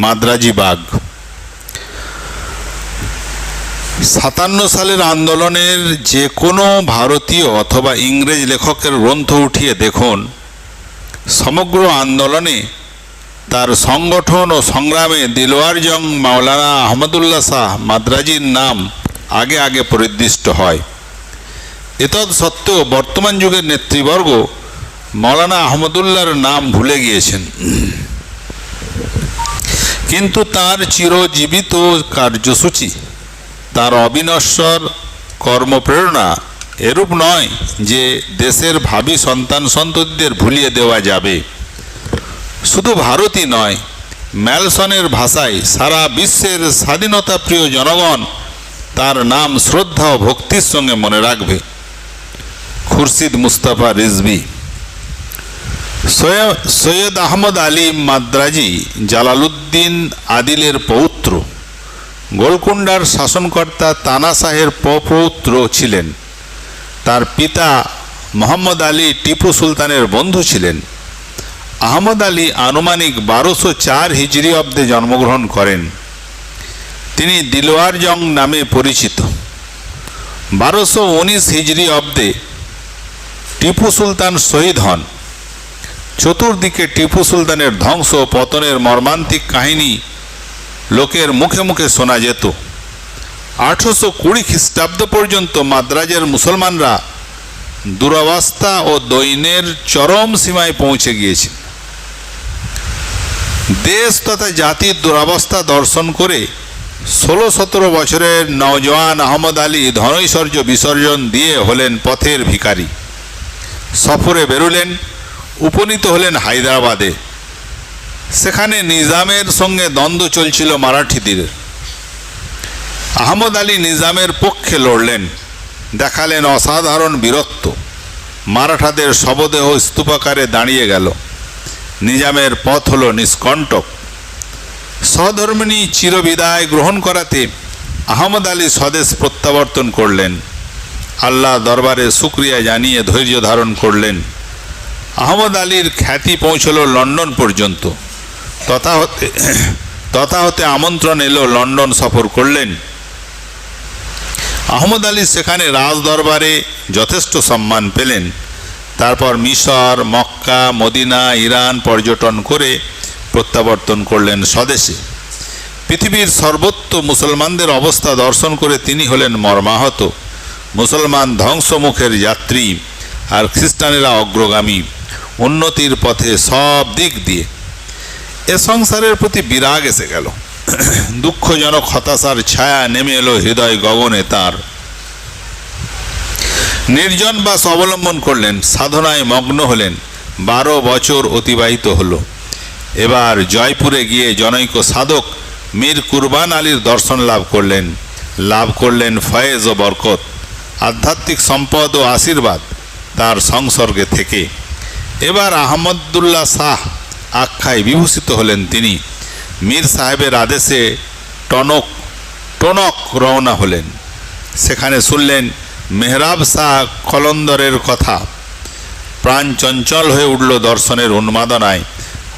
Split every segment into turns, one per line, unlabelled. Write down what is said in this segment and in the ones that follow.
মাদ্রাজি bug. সাতান্ন সালের আন্দোলনের যে কোনো ভারতীয় অথবা ইংরেজ লেখকের গ্রন্থ উঠিয়ে দেখুন। সমগ্র আন্দোলনে তার সংগঠন ও সংগ্রামে দিলওয়ার জং মাওলানা আহমদুল্লাহ শাহ মাদ্রাজির নাম আগে আগে পরিদৃষ্ট হয়। এতদ সত্ত্বেও বর্তমান যুগের নেতৃবর্গ মৌলানা আহমদুল্লাহর নাম ভুলে গিয়েছেন। কিন্তু তার চিরজীবিত কার্যসূচি, তার অবিনশ্বর কর্মপ্রেরণা এরূপ নয় যে দেশের ভাবি সন্তান সন্ততিদের ভুলিয়ে দেওয়া যাবে। শুধু ভারতই নয়, ম্যালসনের ভাষায় সারা বিশ্বের স্বাধীনতা প্রিয় জনগণ তার নাম শ্রদ্ধা ও ভক্তির সঙ্গে মনে রাখবে। খুরশিদ মুস্তাফা সৈয়- সৈয়দ আহমদ আলী মাদ্রাজি জালালউদ্দিন আদিলের পৌত্র। গোলকুন্ডার শাসনকর্তা তানা শাহের পৌত্র ছিলেন। তার পিতা মোহাম্মদ আলী টিপু সুলতানের বন্ধু ছিলেন। আহমদ আলী আনুমানিক বারোশো চার হিজরি অব্দে জন্মগ্রহণ করেন। তিনি দিলওয়ার জং নামে পরিচিত। বারোশো উনিশ হিজরি অব্দে টিপু সুলতান শহীদ হন। চতুর্দিকে টিপু সুলতানের ধ্বংস পতনের মর্মান্তিক কাহিনী লোকের মুখে মুখে শোনা যেত। আঠারোশো কুড়ি খ্রিস্টাব্দ পর্যন্ত মাদ্রাজের মুসলমানরা দুরবস্থা ও দৈন্যের চরম সীমায় পৌঁছে গিয়েছে। দেশ তথা জাতির দুরাবস্থা দর্শন করে ষোলো সতেরো বছরের নওজওয়ান আহমদ আলী ধনৈশ্বর্য বিসর্জন দিয়ে হলেন পথের ভিখারি। সফরে বেরোলেন। উপনীত হলেন হায়দ্রাবাদে। সেখানে নিজামের সঙ্গে দ্বন্দ্ব চলছিল মারাঠিদের। আহমদ আলী নিজামের পক্ষে লড়লেন, দেখালেন অসাধারণ বীরত্ব। মারাঠাদের শবদেহ স্তূপাকারে দাঁড়িয়ে গেল। নিজামের পথ হল নিষ্কণ্টক। সহধর্মিনী চিরবিদায় গ্রহণ করাতে আহমদ আলী স্বদেশ প্রত্যাবর্তন করলেন। আল্লাহ দরবারে শুক্রিয়া জানিয়ে ধৈর্য ধারণ করলেন। আহমদ আলীর খ্যাতি পৌঁছল লন্ডন পর্যন্ত। তথা হতে তথা হতে আমন্ত্রণ এলো লন্ডন সফর করলেন। আহমদ আলী সেখানে রাজ দরবারে যথেষ্ট সম্মান পেলেন। তারপর মিশর, মক্কা, মদিনা, ইরান পর্যটন করে প্রত্যাবর্তন করলেন স্বদেশে। পৃথিবীর সর্বত্র মুসলমানদের অবস্থা দর্শন করে তিনি হলেন মর্মাহত। মুসলমান ধ্বংসমুখের যাত্রী আর খ্রিস্টানেরা অগ্রগামী। উন্নতির পথে সব দিক দিয়ে। এ সংসারের প্রতি বিরাগ এসে গেল। দুঃখজনক হতাশার ছায়া নেমে এলো হৃদয় গগনে তার। নির্জন বাস অবলম্বন করলেন, সাধনায় মগ্ন হলেন, বারো বছর অতিবাহিত হলো। এবার জয়পুরে গিয়ে জনৈক সাধক মীর কুরবান আলীর দর্শন লাভ করলেন। লাভ করলেন ফয়েজ ও বরকত, আধ্যাত্মিক সম্পদ ও আশীর্বাদ তার সংসর্গে থেকে। এবার আহমদুল্লাহ শাহ আখ্যায় বিভূষিত হলেন তিনি। মীর সাহেবের আদেশে টনক টনক রওনা হলেন। সেখানে শুনলেন মেহরাব শাহ কলন্দরের কথা। প্রাণ চঞ্চল হয়ে উঠল দর্শনের উন্মাদনায়।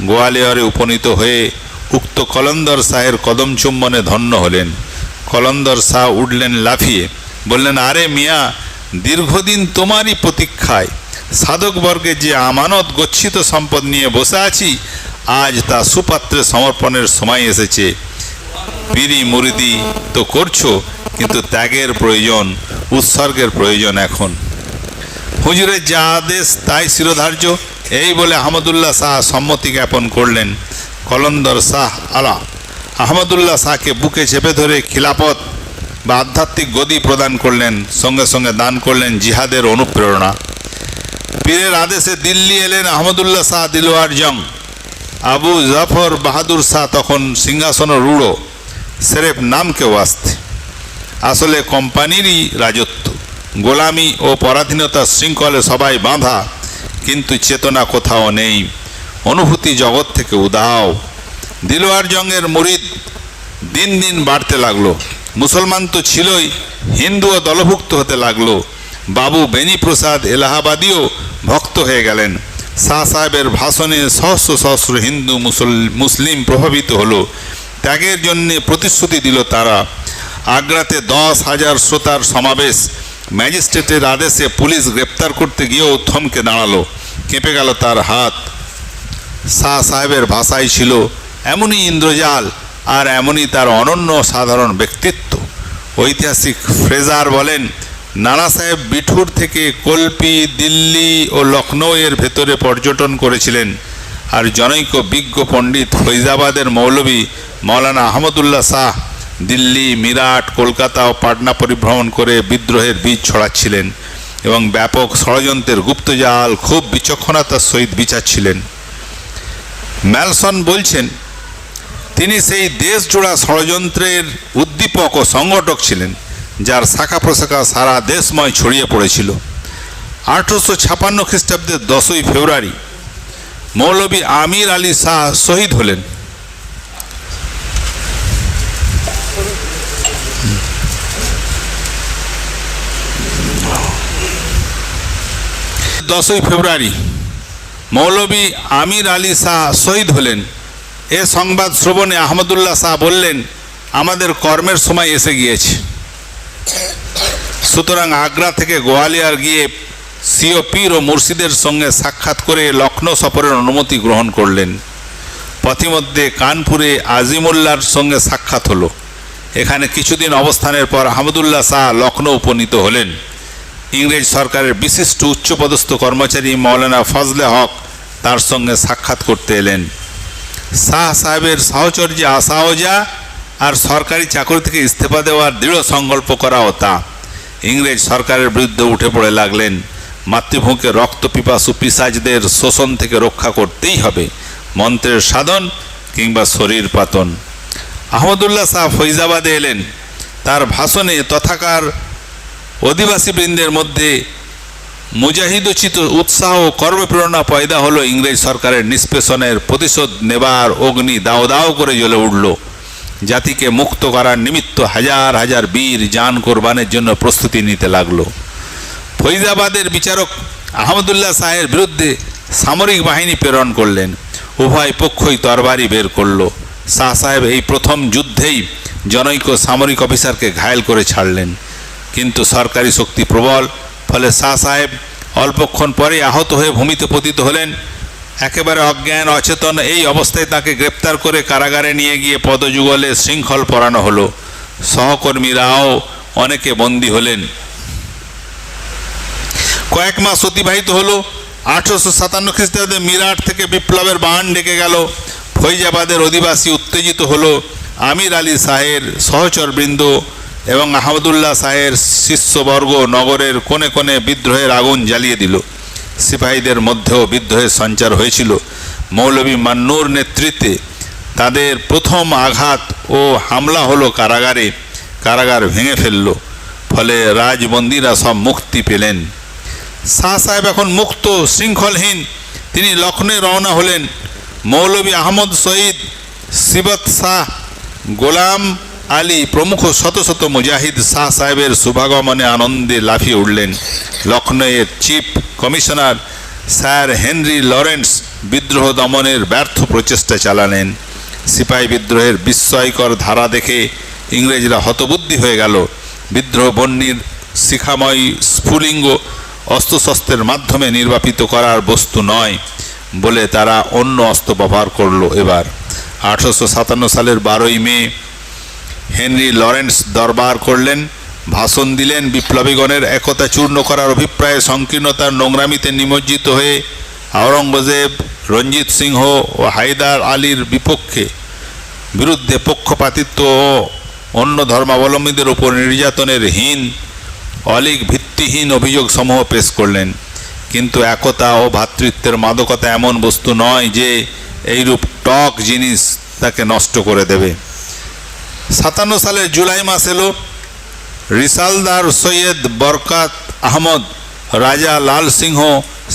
গোয়ালিয়রে উপনীত হয়ে উক্ত কলন্দর শাহের কদম চুম্বনে ধন্য হলেন। কলন্দর শাহ উঠলেন লাফিয়ে, বললেন, আরে মিয়া, দীর্ঘদিন তোমারই প্রতীক্ষায় সাধকবর্গে যে আমানত গচ্ছিত সম্পদ নিয়ে বসে আছি, আজ তা সুপাত্রে সমর্পণের সময় এসেছে। বিড়ি মুরিদি তো করছ, কিন্তু ত্যাগের প্রয়োজন, উৎসর্গের প্রয়োজন এখন। হুজুরের যা আদেশ, তাই শিরোধার্য। এই বলে আহমদুল্লাহ শাহ সম্মতি জ্ঞাপন করলেন। কলন্দর শাহ আলা। আহমদুল্লাহ শাহকে বুকে চেপে ধরে খিলাপত বা আধ্যাত্মিক গদি প্রদান করলেন, সঙ্গে সঙ্গে দান করলেন জিহাদের অনুপ্রেরণা। পীরের আদেশে দিল্লি এলেন আহমদুল্লাহ শাহ দিলওয়ার জং। আবু জাফর বাহাদুর শাহ তখন সিংহাসন রূঢ়, সেরেফ নাম কেউ আসতে। আসলে কোম্পানিরই রাজত্ব। গোলামি ও পরাধীনতার শৃঙ্খলে সবাই বাঁধা, কিন্তু চেতনা কোথাও নেই। অনুভূতি জগৎ থেকে উদাও দিলওয়ার জংয়ের মুরিদ দিন দিন বাড়তে লাগল। মুসলমান তো ছিলই হিন্দু ও দলভুক্ত হতে লাগল। বাবু বেনি প্রসাদ এলাহাবাদীও ভক্ত হয়ে গেলেন। শাহ সাহেবের ভাষণে সহস্র সহস্র হিন্দু মুসল- মুসলিম প্রভাবিত হলো। ত্যাগের জন্য প্রতিশ্রুতি দিল তারা। আগ্রাতে দশ হাজার শ্রোতার সমাবেশ। ম্যাজিস্ট্রেটের আদেশে পুলিশ গ্রেপ্তার করতে গিয়েও থমকে দাঁড়াল। কেঁপে গেল তার হাত। শাহ সাহেবের ভাষাই ছিল, এমনই ইন্দ্রজাল আর এমনই তার অনন্য সাধারণ ব্যক্তিত্ব। ঐতিহাসিক ফ্রেজার বলেন নানা সাহেব বিঠুর থেকে কল্পি, দিল্লি ও লখনৌ এর ভেতরে পর্যটন করেছিলেন। আর জনৈক বিজ্ঞ পণ্ডিত ফৈজাবাদের মৌলবী মৌলানা আহমদুল্লাহ শাহ দিল্লি, মিরাট, কলকাতা ও পাটনা পরিভ্রমণ করে বিদ্রোহের বীজ ছড়াচ্ছিলেন এবং ব্যাপক ষড়যন্ত্রের গুপ্তজাল, খুব বিচক্ষণতার সহিত বিচারছিলেন। ম্যালসন বলছেন, তিনি সেই দেশজোড়া ষড়যন্ত্রের উদ্দীপক ও সংগঠক ছিলেন। যার শাখা প্রশাখা সারা দেশময় ছড়িয়ে পড়েছিল। আঠেরোশো ছাপান্ন খ্রিস্টাব্দের দশই ফেব্রুয়ারি মৌলবী আমির আলী শাহ শহীদ হলেন। দশই ফেব্রুয়ারি মৌলবী আমির আলী শাহ শহীদ হলেন। এ সংবাদ শ্রবণে আহমদুল্লাহ শাহ বললেন, আমাদের কর্মের সময় এসে গিয়েছে। সুতরাং আগ্রা থেকে গোয়ালিয়ার গিয়ে সিও পীর ও মুর্শিদের সঙ্গে সাক্ষাৎ করে লখনৌ সফরের অনুমতি গ্রহণ করলেন। পথিমধ্যে কানপুরে আজিমুল্লার সঙ্গে সাক্ষাৎ হলো। এখানে কিছুদিন অবস্থানের পর আহমদুল্লাহ শাহ লখনৌ উপনীত হলেন। ইংরেজ সরকারের বিশিষ্ট উচ্চপদস্থ কর্মচারী মৌলানা ফজলে হক তার সঙ্গে সাক্ষাৎ করতে এলেন। শাহ সাহেবের সাহচর্যে আশাও যা আর সরকারি চাকরি থেকে ইস্তফা দেওয়ার দৃঢ় সংকল্প করাও তা। ইংরেজ সরকারের বিরুদ্ধে উঠে পড়ে লাগলেন, মাতৃভূমিকে রক্ত পিপাসু পিসাজদের শোষণ থেকে রক্ষা করতেই হবে, মন্ত্রের সাধন কিংবা শরীর পাতন। আহমদুল্লাহ শাহ ফৈজাবাদে এলেন। তার ভাষণে তথাকার অধিবাসী বৃন্দের মধ্যে মুজাহিদোচিত উৎসাহ ও কর্মপ্রেরণা পয়দা হলো ইংরেজ সরকারের নিষ্পেষণের প্রতিশোধ নেবার অগ্নি দাও দাও করে জ্বলে উঠল। জাতিকে মুক্ত করার নিমিত্ত হাজার হাজার বীর জান কোরবানের জন্য প্রস্তুতি নিতে লাগল। ফৈজাবাদের বিচারক আহমদুল্লাহ শাহের বিরুদ্ধে সামরিক বাহিনী প্রেরণ করলেন। উভয় পক্ষই তরবারি বের করল। শাহ সাহেব এই প্রথম যুদ্ধেই জনৈক সামরিক অফিসারকে ঘায়েল করে ছাড়লেন। কিন্তু সরকারি শক্তি প্রবল, ফলে শাহ সাহেব অল্পক্ষণ পরে আহত হয়ে ভূমিতে পতিত হলেন। একেবারে অজ্ঞান, অচেতন এই অবস্থায় তাকে গ্রেপ্তার করে কারাগারে নিয়ে গিয়ে পদযুগলে শৃঙ্খল পরানো হলো। সহকর্মীরাও অনেকে বন্দী হলেন। কয়েক মাস অতিবাহিত হলো। আঠারোশো সাতান্ন খ্রিস্টাব্দে মিরাট থেকে বিপ্লবের বান ডেকে গেল। ফৈজাবাদের অধিবাসী উত্তেজিত হলো। আমির আলী শাহের সহচরবৃন্দ এবং আহমদুল্লাহ শাহের শিষ্যবর্গ নগরের কোণে কোণে বিদ্রোহের আগুন জ্বালিয়ে দিল। সিপাহীদের মধ্যেও বিদ্রোহের সঞ্চার হয়েছিল। মৌলভী মান্নুর নেতৃত্বে তাদের প্রথম আঘাত ও হামলা হলো কারাগারে। কারাগার ভেঙে ফেলল, ফলে রাজবন্দীরা সব মুক্তি পেলেন। শাহ সাহেব এখন মুক্ত, শৃঙ্খলহীন। তিনি লখনৌ রওনা হলেন। মৌলভী আহমদ শহীদ সিবত শাহ গোলাম আলী প্রমুখ শত শত মুজাহিদ শাহ সাহেবের শুভাগমনে আনন্দে লাফিয়ে উঠলেন। লখনৌয়ের chief commissioner sir Henry Lawrence বিদ্রোহ দমনের ব্যর্থ প্রচেষ্টা চালালেন। সিপাহী বিদ্রোহের বিস্ময়কর ধারা দেখে ইংরেজরা হতবুদ্ধি হয়ে গেল। বিদ্রোহ বন্যির শিখাময়ী স্ফুলিঙ্গ অস্ত্রশস্ত্রের মাধ্যমে নির্বাপিত করার বস্তু নয় বলে তারা অন্য অস্ত্র ব্যবহার করল এবার। আঠারোশো সাতান্ন সালের বারোই মে হেনরি লরেন্স দরবার করলেন, ভাষণ দিলেন বিপ্লবীগণের একতা চূর্ণ করার অভিপ্রায়ে সংকীর্ণতার নোংরামিতে নিমজ্জিত হয়ে আওরঙ্গজেব, রঞ্জিত সিংহ ও হায়দার আলীর বিপক্ষে বিরুদ্ধে পক্ষপাতিত্ব ও অন্য ধর্মাবলম্বীদের উপর নির্যাতনের হীন অলিক ভিত্তিহীন অভিযোগ সমূহ পেশ করলেন। কিন্তু একতা ও ভ্রাতৃত্বের মাদকতা এমন বস্তু নয় যে এইরূপ টক জিনিস তাকে নষ্ট করে দেবে। সাতান্ন সালের জুলাই মাস এলো। রিসালদার সৈয়দ বরকাত আহমদ, রাজা লাল সিংহ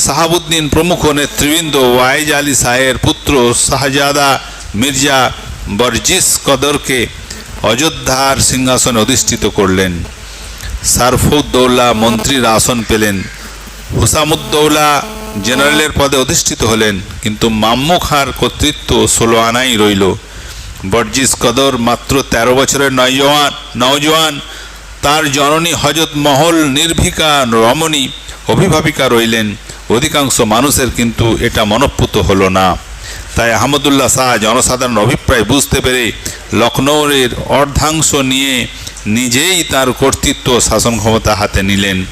সাহাবুদ্দিন প্রমুখ নেতৃবৃন্দ ওয়াইজ আলী শাহের পুত্র শাহজাদা মির্জা বরজিস কদরকে অযোধ্যার সিংহাসনে অধিষ্ঠিত করলেন। সারফুদ্দৌলা মন্ত্রীর আসন পেলেন। হুসামুদ্দৌলা জেনারেলের পদে অধিষ্ঠিত হলেন, কিন্তু মাম্মু খাঁর কর্তৃত্ব ষোলো আনাই রইল। বর্জিস কদর মাত্র ১৩ বছরের নয়জওয়ান নওজোয়ান। তার জননী হজরত মহল নির্ভিকা রমণী অভিভাবিকা রইলেন। অধিকাংশ মানুষের কিন্তু এটা মনঃপুত হলো না। তাই আহমদুল্লাহ শাহ জনসাধারণ অভিপ্রায় বুঝতে পেরে লখনৌয়ের অর্ধাংশ নিয়ে নিজেই তার কর্তৃত্ব শাসন ক্ষমতা হাতে নিলেন।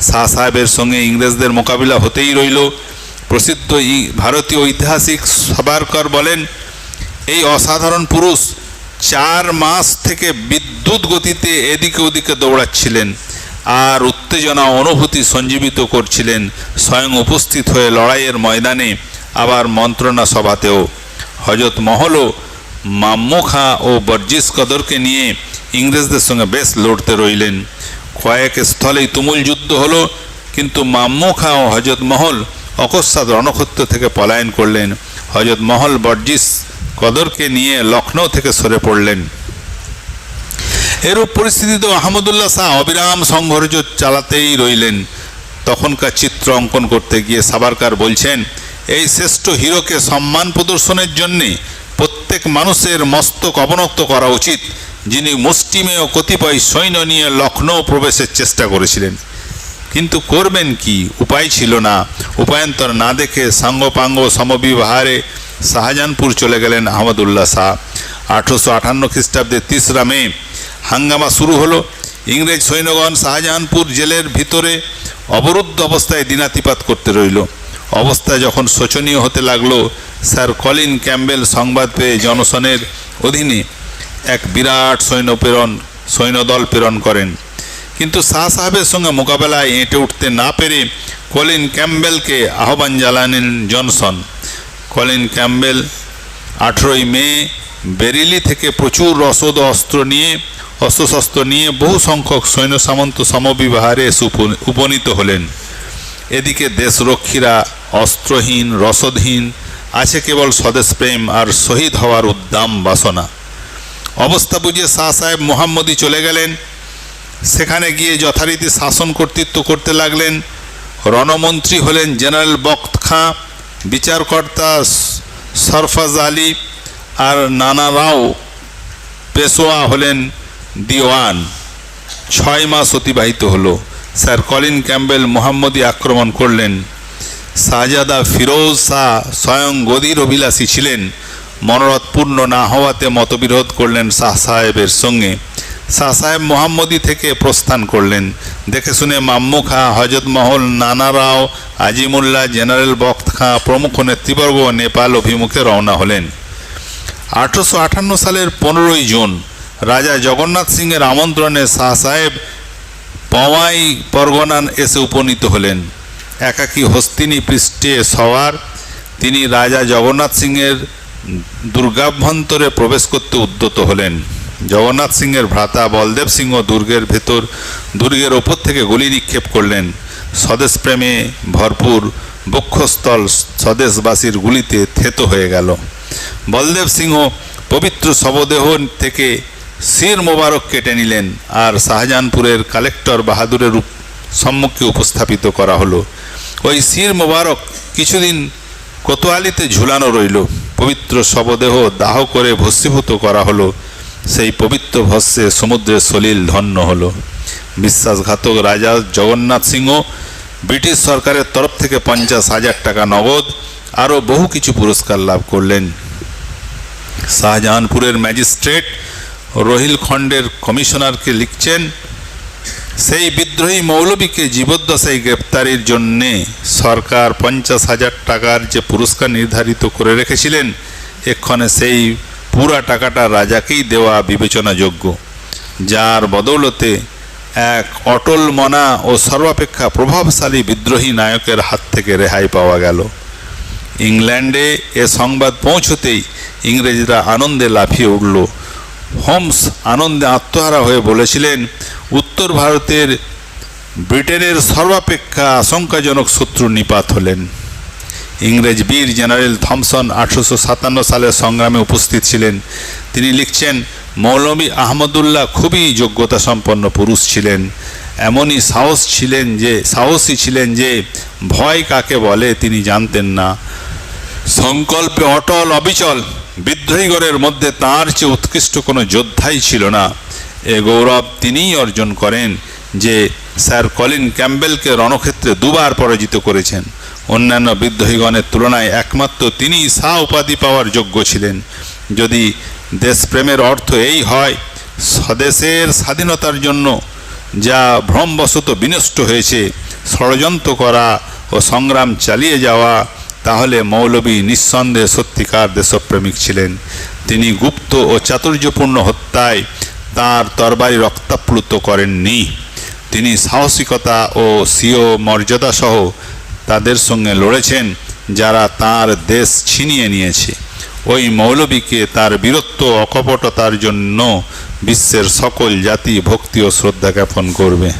শাহ সাহেবের সঙ্গে ইংরেজদের মোকাবিলা হতেই রইল। প্রসিদ্ধ ভারতীয় ঐতিহাসিক সাবারকর বলেন এই অসাধারণ পুরুষ চার মাস থেকে বিদ্যুৎ গতিতে এদিকে ওদিকে দৌড়াচ্ছিলেন আর উত্তেজনা অনুভূতি সঞ্জীবিত করছিলেন স্বয়ং উপস্থিত হয়ে লড়াইয়ের ময়দানে আবার মন্ত্রণা সভাতেও। হজরত মহলও মাম্মু খাঁ ও বর্জিস কদরকে নিয়ে ইংরেজদের সঙ্গে বেশ লড়তে রইলেন। কয়েক স্থলেই তুমুল যুদ্ধ হলো, কিন্তু মাম্মু খাঁ ও হজরত মহল অকস্মাৎ রণক্ষত্র থেকে পলায়ন করলেন। হজরত মহল বর্জিস কদরকে নিয়ে লখনৌ থেকে সরে পড়লেন। এরূপ পরিস্থিতিতে আহমদুল্লাহ শাহ অবিরাম সংঘর্ষ চালাতেই রইলেন। তখনকার চিত্র অঙ্কন করতে গিয়ে সাবারকার বলছেন, এই শ্রেষ্ঠ হিরোকে সম্মান প্রদর্শনের জন্যে প্রত্যেক মানুষের মস্তক অবনত করা উচিত, যিনি মুষ্টিমেয় কতিপয় সৈন্য নিয়ে লখনৌ প্রবেশের চেষ্টা করেছিলেন। কিন্তু করবেন কি? উপায় ছিল না। উপায়ন্তর না দেখে সাঙ্গপাঙ্গ সমবিবাহারে শাহজাহানপুর চলে গেলেন আহমদুল্লাহ শাহ। আঠেরোশো আটান্ন খ্রিস্টাব্দে তিসরা মে হাঙ্গামা শুরু হলো। ইংরেজ সৈন্যগণ শাহজাহানপুর জেলের ভিতরে অবরুদ্ধ অবস্থায় দিনাতিপাত করতে রইল। অবস্থা যখন শোচনীয় হতে লাগল, স্যার কলিন ক্যাম্বেল সংবাদ পেয়ে জনসনের অধীনে এক বিরাট সৈন্য প্রেরণ, সৈন্যদল প্রেরণ করেন। কিন্তু শাহ সাহেবের সঙ্গে মোকাবেলায় এঁটে উঠতে না পেরে কলিন ক্যাম্বেলকে আহ্বান জানালেন জনসন। কলিন ক্যাম্বেল, আঠেরোই মে, বেরিলি থেকে প্রচুর রসদ অস্ত্র নিয়ে, অস্ত্রশস্ত্র নিয়ে বহু সংখ্যক সৈন্য সামন্ত সমবিবাহারে উপনীত হলেন। এদিকে দেশরক্ষীরা অস্ত্রহীন, রসদহীন, আছে কেবল স্বদেশপ্রেম আর শহীদ হওয়ার উদ্দাম বাসনা। অবস্থা বুঝে শাহ সাহেব মোহাম্মদী চলে গেলেন। সেখানে গিয়ে যথারীতি শাসন কর্তৃত্ব করতে লাগলেন। রণমন্ত্রী হলেন জেনারেল বখত খাঁ। বিচারকর্তা সরফাজ আলী আর নানা রাও পেশোয়া হলেন দিওয়ান। ছয় মাস অতিবাহিত হলো। স্যার কলিন ক্যাম্বেল মোহাম্মদী আক্রমণ করলেন। শাহজাদা ফিরোজ শাহ স্বয়ং গদির অভিলাষী ছিলেন। মনোরথ পূর্ণ না হওয়াতে মতবিরোধ করলেন শাহ সাহেবের সঙ্গে। শাহ সাহেব মোহাম্মদী থেকে প্রস্থান করলেন। দেখে শুনে মাম্মু খাঁ, হজরত মহল, নানা রাও, আজিমুল্লাহ, জেনারেল বখত খাঁ, প্রমুখ নেতৃবর্গ নেপাল অভিমুখে রওনা হলেন। আঠারোশো আটান্ন সালের পনেরোই জুন, রাজা জগন্নাথ সিংয়ের আমন্ত্রণে শাহ সাহেব পওয়াই পরগনান এসে উপনীত হলেন। একাকী হস্তিনী পৃষ্ঠে সওয়ার, তিনি রাজা জগন্নাথ সিংয়ের দুর্গাভ্যন্তরে প্রবেশ করতে উদ্যত হলেন। জগন্নাথ সিংয়ের ভ্রাতা বলদেব সিংহ দুর্গের ভেতর দুর্গের ওপর থেকে গুলি নিক্ষেপ করলেন। স্বদেশপ্রেমে ভরপুর বক্ষস্থল স্বদেশবাসীর গুলিতে থেতো হয়ে গেল। বলদেব সিংহ পবিত্র শবদেহ থেকে শির মোবারক কেটে নিলেন আর শাহজাহানপুরের কালেক্টর বাহাদুরের সম্মুখে উপস্থাপিত করা হলো। ওই শির মোবারক কিছুদিন কোতোয়ালিতে ঝুলানো রইল। পবিত্র শবদেহ দাহ করে ভস্মীভূত করা হলো। সেই পবিত্র ভস্যে সমুদ্রের সলিল ধন্য হলো। বিশ্বাসঘাতক রাজা জগন্নাথ সিংহ ব্রিটিশ সরকারের তরফ থেকে পঞ্চাশ হাজার টাকা নগদ, আরও বহু কিছু পুরস্কার লাভ করলেন। শাহজাহানপুরের ম্যাজিস্ট্রেট রোহিলখণ্ডের কমিশনারকে লিখছেন, সেই বিদ্রোহী মৌলবীকে জীবদ্দশায় গ্রেপ্তারির জন্যে সরকার পঞ্চাশ হাজার টাকার যে পুরস্কার নির্ধারিত করে রেখেছিলেন, এক্ষণে সেই পুরা টাকাটা রাজাকেই দেওয়া বিবেচনাযোগ্য, যার বদৌলতে এক অটল মনা ও সর্বাপেক্ষা প্রভাবশালী বিদ্রোহী নায়কের হাত থেকে রেহাই পাওয়া গেল। ইংল্যান্ডে এ সংবাদ পৌঁছতেই ইংরেজরা আনন্দে লাফিয়ে উঠল। হোমস আনন্দে আত্মহারা হয়ে বলেছিলেন, উত্তর ভারতের ব্রিটেনের সর্বাপেক্ষা আশঙ্কাজনক শত্রু নিপাত হলেন। ইংরেজ বীর জেনারেল থমসন আঠারোশো সাতান্ন সালের সংগ্রামে উপস্থিত ছিলেন। তিনি লিখছেন মৌলভী আহমদুল্লাহ খুবই যোগ্যতা সম্পন্ন পুরুষ ছিলেন। এমনই সাহস ছিলেন যে, সাহসী ছিলেন যে, ভয় কাকে বলে তিনি জানতেন না। সংকল্পে অটল, অবিচল বিদ্রোহীগণের মধ্যে তার চেয়ে উৎকৃষ্ট কোনো যোদ্ধাই ছিল না। এ গৌরব তিনিই অর্জন করেন যে, স্যার কলিন ক্যাম্বেলকে রণক্ষেত্রে দুবার পরাজিত করেছেন। অন্যান্য বিদ্রোহীগণের তুলনায় একমাত্র তিনি শাহ উপাধি পাওয়ার যোগ্য ছিলেন। যদি দেশপ্রেমের অর্থ এই হয়, স্বদেশের স্বাধীনতার জন্য যা ভ্রমবশত বিনষ্ট হয়েছে, ষড়যন্ত্র করা ও সংগ্রাম চালিয়ে যাওয়া, তাহলে মৌলবী নিঃসন্দেহে সত্যিকার দেশপ্রেমিক ছিলেন। তিনি গুপ্ত ও চাতুর্যপূর্ণ হত্যায় তার তরবারি রক্তাপ্লুত করেননি। তিনি সাহসিকতা ও স্বীয় মর্যাদা সহ তাদের সঙ্গে লড়েছেন যারা তার দেশ ছিনিয়ে নিয়েছে। ওই মৌলবীকে তার বীরত্ব অকপটতার জন্য বিশ্বের সকল জাতি ভক্তি ও শ্রদ্ধা জ্ঞাপন করবে।